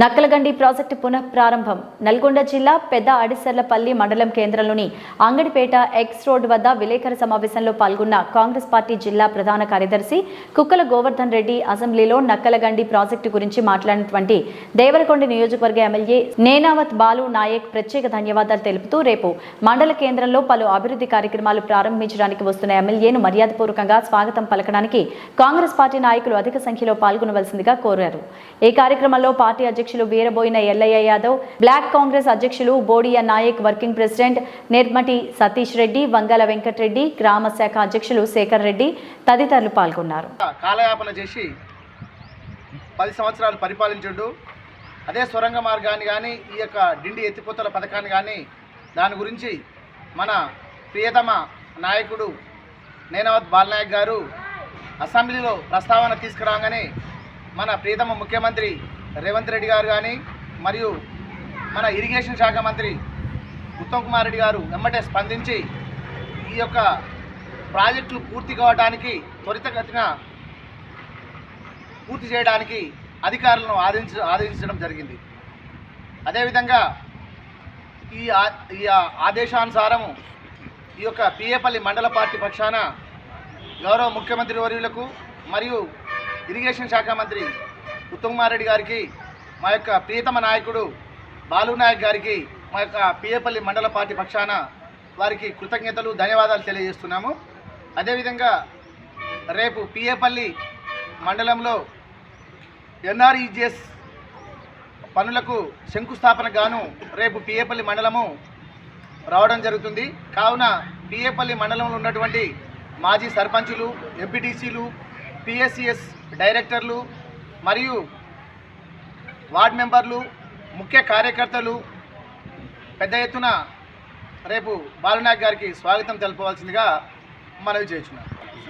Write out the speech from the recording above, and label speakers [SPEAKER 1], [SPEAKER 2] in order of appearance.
[SPEAKER 1] Nakkalagandi project పునఃప్రారంభం. Nalgonda జిల్లా పెద్ద అడిసర్లపల్లి మండలం కేంద్రంలోని అంగడిపేట ఎక్స్ రోడ్ వద్ద విలేకరుల సమావేశంలో పాల్గొన్న కాంగ్రెస్ పార్టీ జిల్లా ప్రధాన కార్యదర్శి కుక్కల గోవర్ధన్ రెడ్డి అసెంబ్లీలో నక్కలగండి ప్రాజెక్టు గురించి మాట్లాడినటువంటి దేవరకొండ నియోజకవర్గ ఎమ్మెల్యే నేనావత్ బాలు నాయక్ ప్రత్యేక ధన్యవాదాలు తెలుపుతూ రేపు మండల కేంద్రంలో పలు అభివృద్ధి కార్యక్రమాలు ప్రారంభించడానికి వస్తున్న ఎమ్మెల్యేను మర్యాదపూర్వకంగా స్వాగతం పలకడానికి కాంగ్రెస్ పార్టీ నాయకులు అధిక సంఖ్యలో పాల్గొనవలసిందిగా కోరారు. ఈ కార్యక్రమంలో పార్టీ అధ్యక్షులు వీరబోయిన ఎల్లయ్య యాదవ్ బ్లాక్ కాంగ్రెస్ అధ్యక్షులు బోడియా నాయక్ వర్కింగ్ ప్రెసిడెంట్ నిర్మటి సతీష్ రెడ్డి వంగల వెంకటరెడ్డి గ్రామ శాఖ అధ్యక్షులు శేఖర్ రెడ్డి తదితరులు పాల్గొన్నారు.
[SPEAKER 2] కాలయాపన చేసి పది సంవత్సరాలు పరిపాలించుండు. అదే సొరంగ మార్గాన్ని కానీ ఈ యొక్క డిండి ఎత్తిపోతల పథకాన్ని కానీ దాని గురించి మన ప్రియతమ నాయకుడు నేనవత్ బాలనాయక్ గారు అసెంబ్లీలో ప్రస్తావన తీసుకురాగానే మన ప్రియతమ ముఖ్యమంత్రి రేవంత్ రెడ్డి గారు కానీ మరియు మన ఇరిగేషన్ శాఖ మంత్రి ఉత్తమ్ కుమార్ రెడ్డి గారు వెంబటే స్పందించి ఈ యొక్క ప్రాజెక్టులు పూర్తి కావడానికి త్వరితగతిన పూర్తి చేయడానికి అధికారులను ఆదేశించ ఆదేశించడం జరిగింది. అదేవిధంగా ఈ ఆ- ఈ ఆదేశానుసారము ఈ యొక్క పిఏపల్లి మండల పార్టీ పక్షాన గౌరవ ముఖ్యమంత్రి వర్యులకు మరియు ఇరిగేషన్ శాఖ మంత్రి ఉత్తమ్ కుమార్ రెడ్డి గారికి మా యొక్క ప్రియతమ నాయకుడు బాలు నాయక్ గారికి మా యొక్క పిఏపల్లి మండల పార్టీ పక్షాన వారికి కృతజ్ఞతలు ధన్యవాదాలు తెలియజేస్తున్నాము. అదేవిధంగా రేపు పిఏపల్లి మండలంలో ఎన్ఆర్ఈజిఎస్ పనులకు శంకుస్థాపన గాను రేపు పిఏపల్లి మండలము రావడం జరుగుతుంది. కావున పిఏపల్లి మండలంలో ఉన్నటువంటి మాజీ సర్పంచులు ఎంపీటీసీలు పిఎస్సిఎస్ డైరెక్టర్లు మరియు వార్డ్ మెంబర్లు ముఖ్య కార్యకర్తలు పెద్ద ఎత్తున రేపు బాలనాయక్ గారికి స్వాగతం తెలుపవలసిందిగా మనవి చేస్తున్నాను.